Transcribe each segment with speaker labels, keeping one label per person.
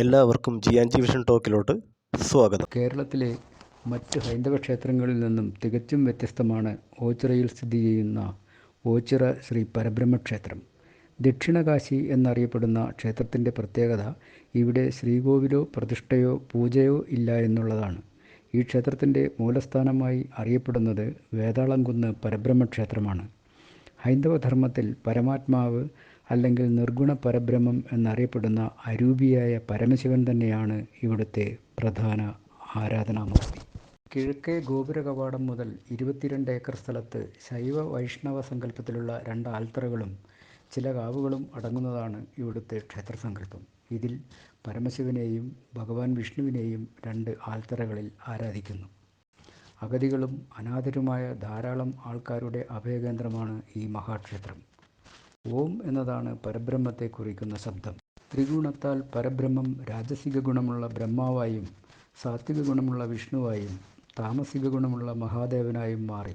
Speaker 1: എല്ലാവർക്കും G and G vision ടോക്കിലോട്ട് സ്വാഗതം.
Speaker 2: കേരളത്തിലെ മറ്റ് ഹൈന്ദവ ക്ഷേത്രങ്ങളിൽ നിന്നും തികച്ചും വ്യത്യസ്തമാണ് ഓച്ചിറയിൽ സ്ഥിതി ചെയ്യുന്ന ഓച്ചിറ ശ്രീ പരബ്രഹ്മ ക്ഷേത്രം ദക്ഷിണകാശി എന്നറിയപ്പെടുന്ന ക്ഷേത്രത്തിന്റെ പ്രത്യേകത ഇവിടെ ശ്രീകോവിലോ പ്രതിഷ്ഠയോ പൂജയോ ഇല്ല എന്നുള്ളതാണ്. ഈ ക്ഷേത്രത്തിന്റെ മൂലസ്ഥാനമായി അറിയപ്പെടുന്നത് വേതാളംകുന്ന് പരബ്രഹ്മ ക്ഷേത്രമാണ് ഹൈന്ദവ ധർമ്മത്തിൽ പരമാത്മാവ് അല്ലെങ്കിൽ നിർഗുണ പരബ്രഹ്മം എന്നറിയപ്പെടുന്ന അരൂപിയായ പരമശിവൻ തന്നെയാണ് ഇവിടുത്തെ പ്രധാന ആരാധനാമൂർത്തി. കിഴക്കേ ഗോപുര കവാടം മുതൽ ഇരുപത്തിരണ്ട് ഏക്കർ സ്ഥലത്ത് ശൈവ വൈഷ്ണവ സങ്കല്പത്തിലുള്ള രണ്ട് ആൽത്തറകളും ചില കാവുകളും അടങ്ങുന്നതാണ് ഇവിടുത്തെ ക്ഷേത്രസങ്കല്പം. ഇതിൽ പരമശിവനെയും ഭഗവാൻ വിഷ്ണുവിനെയും രണ്ട് ആൽത്തറകളിൽ ആരാധിക്കുന്നു. അഗതികളും അനാഥരുമായ ധാരാളം ആൾക്കാരുടെ അഭയകേന്ദ്രമാണ് ഈ മഹാക്ഷേത്രം. ഓം എന്നതാണ് പരബ്രഹ്മത്തെ കുറിക്കുന്ന ശബ്ദം. ത്രിഗുണത്താൽ പരബ്രഹ്മം രാജസിക ഗുണമുള്ള ബ്രഹ്മാവായും സാത്വിക ഗുണമുള്ള വിഷ്ണുവായും താമസിക ഗുണമുള്ള മഹാദേവനായും മാറി.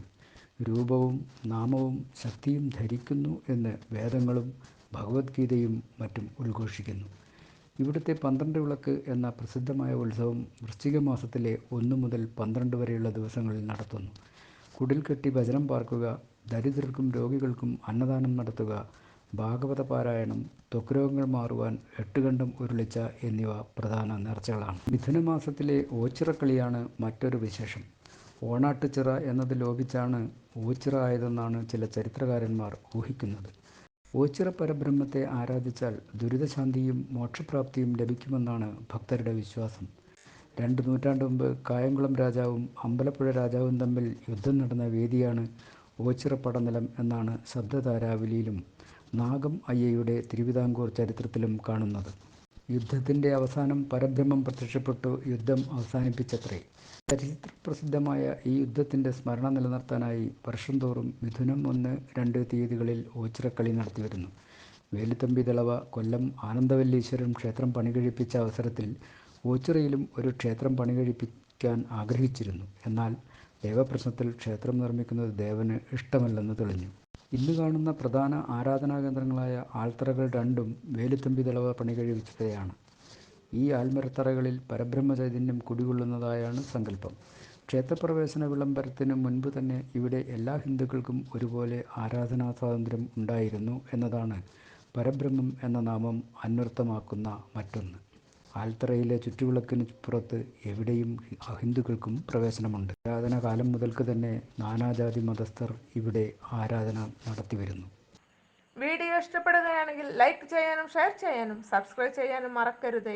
Speaker 2: രൂപവും നാമവും ശക്തിയും ധരിക്കുന്നു എന്ന് വേദങ്ങളും ഭഗവത്ഗീതയും മറ്റും ഉദ്ഘോഷിക്കുന്നു. ഇവിടുത്തെ പന്ത്രണ്ട് വിളക്ക് എന്ന പ്രസിദ്ധമായ ഉത്സവം വൃശ്ചിക മാസത്തിലെ ഒന്ന് മുതൽ പന്ത്രണ്ട് വരെയുള്ള ദിവസങ്ങളിൽ നടത്തുന്നു. കുടിൽ കെട്ടി ഭജനം പാർക്കുക ദരിദ്രർക്കും രോഗികൾക്കും അന്നദാനം നടത്തുക ഭാഗവത പാരായണം ത്വക്ക് രോഗങ്ങൾ മാറുവാൻ എട്ടുകണ്ടം ഉരുളിച്ച എന്നിവ പ്രധാന നേർച്ചകളാണ്. മിഥുനമാസത്തിലെ ഓച്ചിറക്കളിയാണ് മറ്റൊരു വിശേഷം. ഓണാട്ടുചിറ എന്നത് ലോപിച്ചാണ് ഓച്ചിറ ആയതെന്നാണ് ചില ചരിത്രകാരന്മാർ ഊഹിക്കുന്നത്. ഓച്ചിറ പരബ്രഹ്മത്തെ ആരാധിച്ചാൽ ദുരിതശാന്തിയും മോക്ഷപ്രാപ്തിയും ലഭിക്കുമെന്നാണ് ഭക്തരുടെ വിശ്വാസം. രണ്ട് നൂറ്റാണ്ട് മുമ്പ് കായംകുളം രാജാവും അമ്പലപ്പുഴ രാജാവും തമ്മിൽ യുദ്ധം നടന്ന വേദിയാണ് ഓച്ചിറ പടനിലം എന്നാണ് ശബ്ദതാരാവലിയിലും നാഗം അയ്യയുടെ തിരുവിതാംകൂർ ചരിത്രത്തിലും കാണുന്നത്. യുദ്ധത്തിന്റെ അവസാനം പരബ്രഹ്മം പ്രത്യക്ഷപ്പെട്ടു. യുദ്ധം അവസാനിപ്പിച്ചത്രേ. ചരിത്രപ്രസിദ്ധമായ ഈ യുദ്ധത്തിന്റെ സ്മരണ നിലനിർത്താനായി വർഷം തോറും മിഥുനം ഒന്ന് രണ്ട് തീയതികളിൽ ഓച്ചിറക്കളി നടത്തിവരുന്നു. വേലുത്തമ്പി ദളവ കൊല്ലം ആനന്ദവല്ലീശ്വരം ക്ഷേത്രം പണികഴിപ്പിച്ച അവസരത്തിൽ ഓച്ചിറയിലും ഒരു ക്ഷേത്രം പണികഴിപ്പിക്കാൻ ആഗ്രഹിച്ചിരുന്നു. എന്നാൽ ദേവപ്രശ്നത്തിൽ ക്ഷേത്രം നിർമ്മിക്കുന്നത് ദേവന് ഇഷ്ടമല്ലെന്ന് തെളിഞ്ഞു. ഇന്ന് കാണുന്ന പ്രധാന ആരാധനാ കേന്ദ്രങ്ങളായ ആൽത്തറകൾ രണ്ടും വേലുത്തമ്പി ദളവ കഴിവിച്ചതയാണ് ഈ ആൽമരത്തറകളിൽ പരബ്രഹ്മ ചൈതന്യം കുടികൊള്ളുന്നതായാണ് സങ്കല്പം. ക്ഷേത്രപ്രവേശന വിളംബരത്തിന് മുൻപ് തന്നെ ഇവിടെ എല്ലാ ഹിന്ദുക്കൾക്കും ഒരുപോലെ ആരാധനാ സ്വാതന്ത്ര്യം ഉണ്ടായിരുന്നു എന്നതാണ് പരബ്രഹ്മം എന്ന നാമം അന്വർത്ഥമാക്കുന്ന മറ്റൊന്ന്. ആൽത്തറയിലെ ചുറ്റുവിളക്കിന് പുറത്ത് എവിടെയും അഹിന്ദുക്കൾക്കും പ്രവേശനമുണ്ട്. ആരാധന കാലം മുതൽക്ക് തന്നെ നാനാജാതി മതസ്ഥർ ഇവിടെ ആരാധന നടത്തി വരുന്നു.
Speaker 3: വീഡിയോ ഇഷ്ടപ്പെടുകയാണെങ്കിൽ ലൈക്ക് ചെയ്യാനും ഷെയർ ചെയ്യാനും സബ്സ്ക്രൈബ് ചെയ്യാനും മറക്കരുതേ.